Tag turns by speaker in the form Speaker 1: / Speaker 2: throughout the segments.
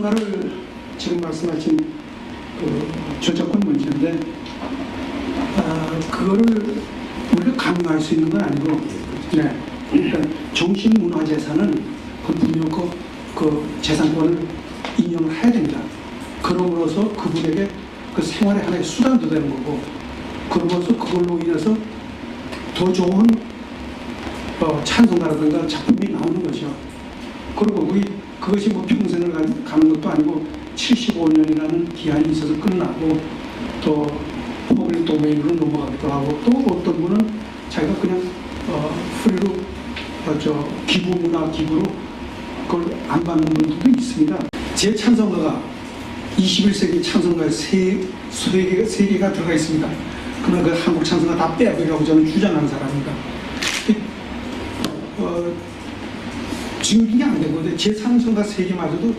Speaker 1: 찬송가를 지금 말씀하신 그 저작권 문제인데 아, 그거를 우리가 강요할 수 있는 건 아니고 네. 그러니까 정신문화재산은 그 분명 그, 그 재산권을 인정을 해야 됩니다. 그럼으로써 그분에게 그 생활의 하나의 수단도 되는 거고 그러면서 그걸로 인해서 더 좋은 어, 찬송가라든가 작품이 나오는 거죠. 그리고 우리 그것이 뭐 평생을 가- 가는 것도 아니고 75년이라는 기한이 있어서 끝나고 또 퍼블릭 도메인으로 넘어가기도 하고 또 어떤 분은 자기가 그냥 어, 프리로 어, 저 기부 문화 기부로 그걸 안 받는 분들도 있습니다. 제 찬송가가 21세기 찬송가에 세, 세, 개가, 세 개가 들어가 있습니다. 그러나 그 한국 찬송가 다 빼버리라고 저는 주장하는 사람입니다. 어, 증빙이 안 되거든요. 제 찬송가 세 개마저도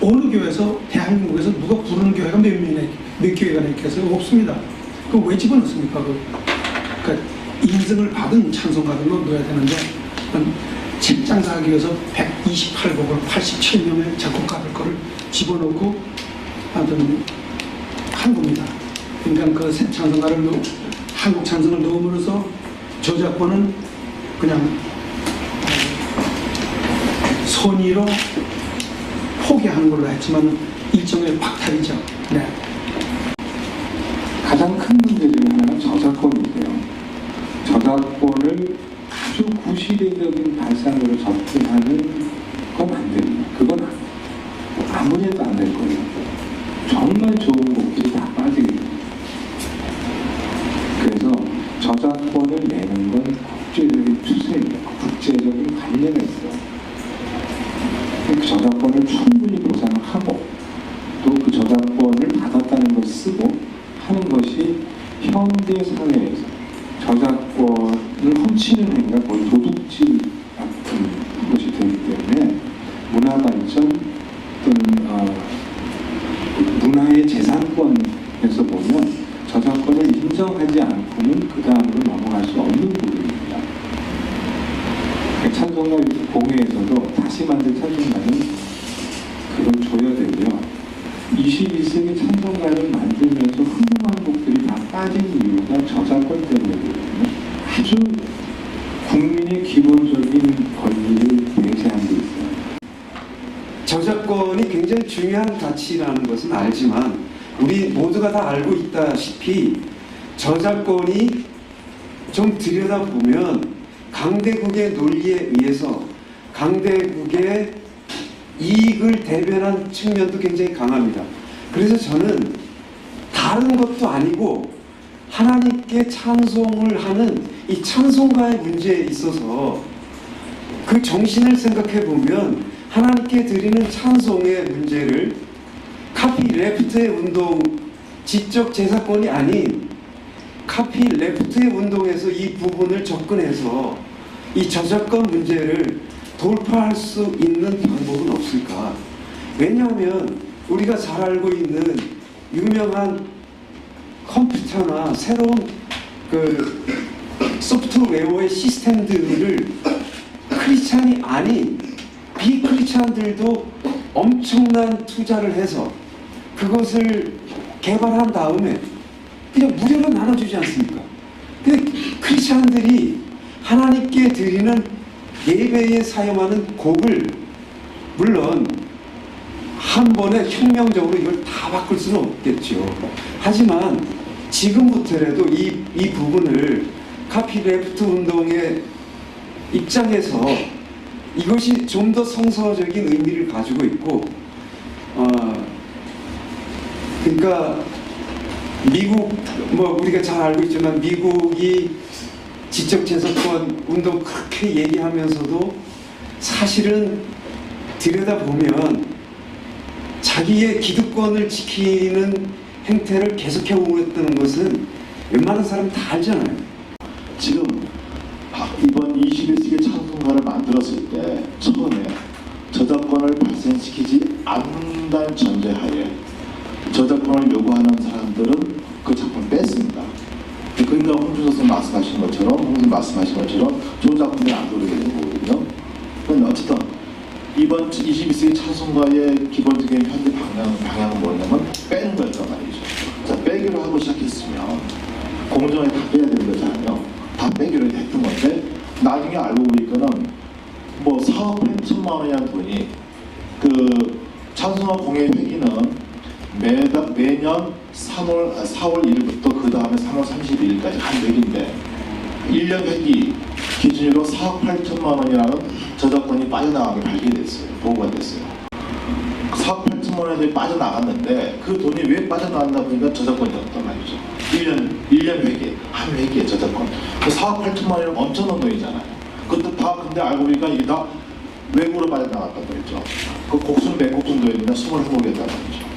Speaker 1: 어느 교회에서 대한민국에서 누가 부르는 교회가 몇 명이나 몇 교회가 이렇게 해서 없습니다. 그럼 왜 집어넣습니까? 그, 그러니까 인증을 받은 찬송가들로 넣어야 되는데 책장 하기 위해서 128곡을 87명의 작곡가들 거를 집어넣고 하여튼 한 겁니다. 그러니까 그새 찬송가를 넣, 한국 찬송을 넣음으로써 저작권은 그냥 어, 선의로 포기하는 걸로 했지만 일종의 박탈이죠. 네.
Speaker 2: 가장 큰 문제 중에 하나는 저작권인데요. 저작권을 아주 구시대적인 발상으로 접근하는 건 안 됩니다. 그건 아- 아무리 해도 안 될 거예요. 정말 좋은 곡들이 다 빠지게 됩니다. 그래서 저작권을 내는 건 국제적인 추세입니다. 국제적인 관례가 있어요. 그 저작권을 충분히 보상을 하고 또 그 저작권을 받았다는 걸 쓰고 하는 것이 현대 사회에서 저작권을 훔치는 행위가 거의 도둑질 같은 것이 되기 때문에 문화 발전 또는 어, 그 문화의 재산권에서 보면 저작권을 인정하지 않고는 그 다음으로 넘어갈 수 없는 부분입니다. 찬송가 공회에서도 다시 만든 찬송가는 그걸 줘야 되고요. 21세기 찬송가를 만들면서 훌륭한 곡들이 다 빠진 이유가 저작권 때문이거든요. 아주 국민의 기본적인 권리를 배제한 게 있어요.
Speaker 3: 저작권이 굉장히 중요한 가치라는 것은 알지만 우리 모두가 다 알고 있다시피 저작권이 좀 들여다보면 강대국의 논리에 의해서 강대국의 이익을 대변한 측면도 굉장히 강합니다. 그래서 저는 다른 것도 아니고 하나님께 찬송을 하는 이 찬송가의 문제에 있어서 그 정신을 생각해 보면 하나님께 드리는 찬송의 문제를 카피 레프트의 운동 지적 재산권이 아닌 카피 레프트의 운동에서 이 부분을 접근해서 이 저작권 문제를 돌파할 수 있는 방법은 없을까? 왜냐하면 우리가 잘 알고 있는 유명한 컴퓨터나 새로운 그 소프트웨어의 시스템들을 크리스찬이 아닌 비크리스찬들도 엄청난 투자를 해서 그것을 개발한 다음에 그냥 무료로 나눠주지 않습니까? 근데 크리스찬들이 하나님께 드리는 예배에 사용하는 곡을 물론 한 번에 혁명적으로 이걸 다 바꿀 수는 없겠죠. 하지만 지금부터라도 이, 이 부분을 카피레프트 운동의 입장에서 이것이 좀 더 성서적인 의미를 가지고 있고, 어, 그러니까 미국 뭐 우리가 잘 알고 있지만 미국이 지적재산권 운동 그렇게 얘기하면서도 사실은 들여다보면 자기의 기득권을 지키는 행태를 계속해 오고 있다는 것은 웬만한 사람 다 알잖아요.
Speaker 4: 지금 아, 이번 21세기 찬송가를 만들었을 때 처음에 저작권을 발생시키지 않는다는 전제하에 저작권을 요구하는 사람들은 그 작품을 뺐습니다. 그러니까 홍준호 선생 말씀하신 것처럼 홍준 말씀하신 것처럼 좋은 작품이 안 들어오게 된 거거든요. 그런데 어쨌든 이번 이번 22세기 찬송가의 기본적인 현대 방향, 방향은 뭐냐면 빼는 거였단 말이죠. 자, 빼기로 하고 시작했으면 공정에 다 빼야 되는 거잖아요. 다 빼기로 했던 건데 나중에 알고 보니까는 뭐 4억 8천만 원이라는 돈이 그 찬송가 공예 회기는 매달 매년 3월 아, 4월 1일부터 그 다음에 3월 31일까지 한 회기인데 1년 회기 기준으로 4억 8천만 원이라는 저작권이 빠져나가게 발견됐어요. 보고가 됐어요. 4억 8천만 원이 빠져나갔는데 그 돈이 왜 빠져나갔나 보니까 저작권이었단 말이죠. 1년 1년 회계 한 회계의 저작권. 그 4억 8천만 원이면 엄청난 돈이잖아요. 그것도 다 근데 알고 보니까 이게 다 외국으로 빠져나갔다고 했죠. 그 곡수는 몇곡 정도 있는데 21곡이었단 말이죠.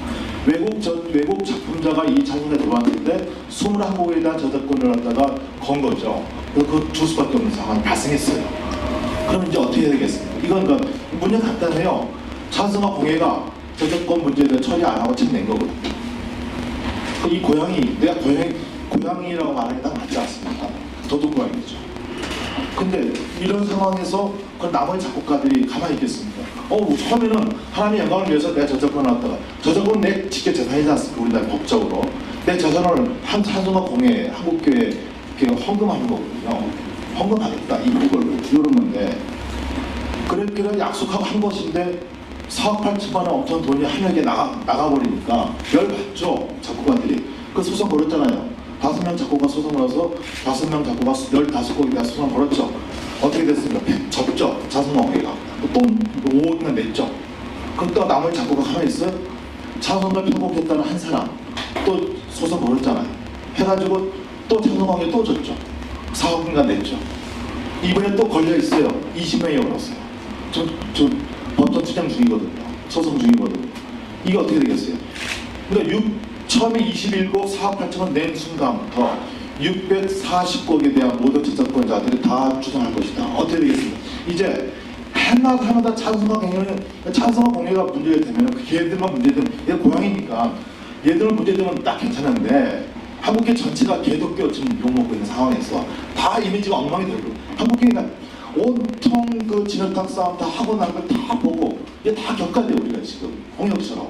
Speaker 4: 외국 저, 외국 작품자가 이 찬송에 들어왔는데 21곡에 대한 저작권을 갖다가 건 거죠. 그줄 수밖에 없는 상황이 발생했어요. 그럼 이제 어떻게 되겠습니까? 이건 그 문제 간단해요. 찬송가 공예가 저작권 문제에 대해 처리 안 하고 책 낸 거거든요. 그이 고양이, 내가 고양이, 고양이라고 말하기 딱 맞지 않습니까? 도둑 고양이죠. 근데 이런 상황에서 그 나머지 작곡가들이 가만히 있겠습니까? 어, 뭐 처음에는 하나님의 영광을 위해서 내가 저작권을 갖다가 저작권 내 직접 재산이지 않습니까? 우리나라 법적으로. 내 재산을 한 찬송가 공예 한국교회 이렇게 헌금하는 거거든요. 헌금하겠다. 이 그걸로 이런 건데. 그랬기를 약속하고 한 것인데 4억 8천만 원 엄청 돈이 한약에 나가, 나가버리니까 열받죠 작곡가들이. 그 소송 걸었잖아요. 다섯 명 작곡가 소송 걸어서 다섯 명 작곡가 열다섯 곡이 다 소송 걸었죠. 어떻게 됐습니까? 접죠. 자선왕회가 또 5억이나 냈죠 그럼 또 나머지 작곡가 가만히 있어요? 자선가 편곡했다는 한 사람 또 소송 걸었잖아요 해가지고 또 자선왕회 또 줬죠 4억인가 냈죠 이번에 또 걸려 있어요. 20명이 걸었어요. 저, 저 법정 투쟁 중이거든요. 소송 중이거든요. 이게 어떻게 되겠어요? 그러니까 6, 처음에 21곡 4억 8천원 낸 순간부터 640곡에 대한 모든 저작권자들이 다 주장할 것이다. 어떻게 되겠습니까? 이제 해마다 해마다 찬송가 공연은 찬송가 공연가 문제가 되면 그 얘들만 문제되면 얘 고양이니까 얘들은 문제되면 딱 괜찮은데 한국계 전체가 개독교 지금 욕먹고 있는 상황에서 다 이미지가 엉망이 되고 한국계가 온통 그 진흙탕 싸움 다 하고 난 걸 다 보고 이게 다 겪어야 돼요 우리가 지금 홍역처럼